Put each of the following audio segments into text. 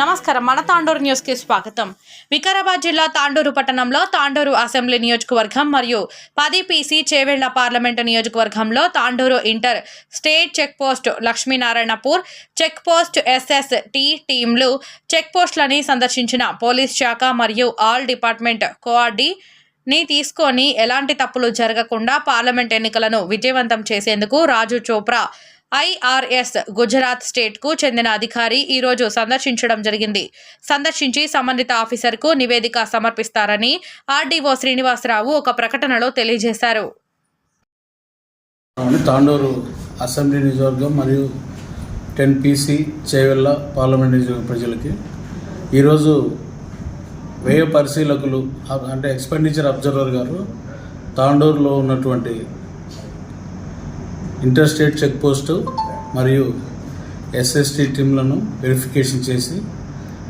నమస్కారం. మన తాండూరు న్యూస్కి స్వాగతం. వికారాబాద్ జిల్లా తాండూరు పట్టణంలో తాండూరు అసెంబ్లీ నియోజకవర్గం మరియు పది పీసీ చేవెళ్ళ పార్లమెంటు నియోజకవర్గంలో Tandur inter state check post Lakshminarayanpur check post SS T టీంలు చెక్ పోస్టులని సందర్శించిన పోలీస్ శాఖ మరియు ఆల్ డిపార్ట్మెంట్ కోఆర్డి ని తీసుకొని ఎలాంటి తప్పులు జరగకుండా పార్లమెంట్ ఎన్నికలను విజయవంతం చేసేందుకు రాజు చోప్రా ఐఆర్ఎస్ గుజరాత్ స్టేట్కు చెందిన అధికారి ఈరోజు సందర్శించడం జరిగింది. సందర్శించి సంబంధిత ఆఫీసర్కు నివేదిక సమర్పిస్తారని ఆర్డీఓ శ్రీనివాసరావు ఒక ప్రకటనలో తెలియజేశారు. తాండూరు అసెంబ్లీ నియోజకవర్గం మరియు టెన్ పీసీ చేవెళ్ళ పార్లమెంట్ నియోజకవర్గ ప్రజలకి ఈరోజు వ్యయ పరిశీలకులు అంటే ఎక్స్పెండిచర్ అబ్జర్వర్ గారు తాండూరులో ఉన్నటువంటి ఇంటర్ స్టేట్ చెక్ పోస్టు మరియు ఎస్ఎస్టీ టీంలను వెరిఫికేషన్ చేసి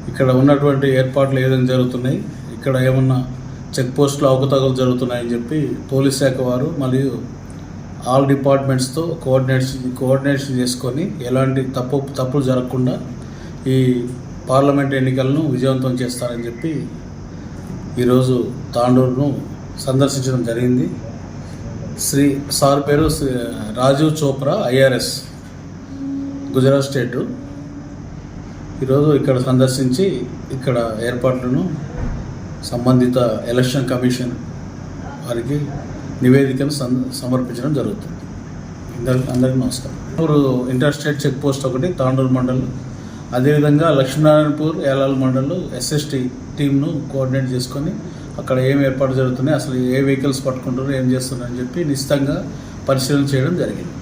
ఇక్కడ ఉన్నటువంటి ఏర్పాట్లు ఏదైనా జరుగుతున్నాయి ఇక్కడ ఏమన్నా చెక్ పోస్టులు అవకతవకలు జరుగుతున్నాయని చెప్పి పోలీస్ శాఖ వారు మరియు ఆల్ డిపార్ట్మెంట్స్తో కోఆర్డినేషన్ కోఆర్డినేషన్ చేసుకొని ఎలాంటి తప్పు తప్పులు జరగకుండా ఈ పార్లమెంట్ ఎన్నికలను విజయవంతం చేస్తారని చెప్పి ఈరోజు తాండూరును సందర్శించడం జరిగింది. శ్రీ సార్ పేరు శ్రీ రాజీవ్ చోప్రా ఐఆర్ఎస్ గుజరాత్ స్టేటు. ఈరోజు ఇక్కడ సందర్శించి ఇక్కడ ఏర్పాట్లను సంబంధిత ఎలక్షన్ కమిషన్ వారికి నివేదికను సం- సమర్పించడం జరుగుతుంది. అందరికి అందరికీ నమస్కారం. Tandur inter state check post ఒకటి తాండూరు మండలం. అదేవిధంగా లక్ష్మీనారాయణపూర్ ఏలాల్ మండల్ ఎస్ఎస్టీ టీంను కోఆర్డినేట్ చేసుకొని అక్కడ ఏం ఏర్పాటు జరుగుతున్నాయి అసలు ఏ వెహికల్స్ పట్టుకుంటారు ఏం చేస్తున్నారు అని చెప్పి నిశ్చితంగా పరిశీలన చేయడం జరిగింది.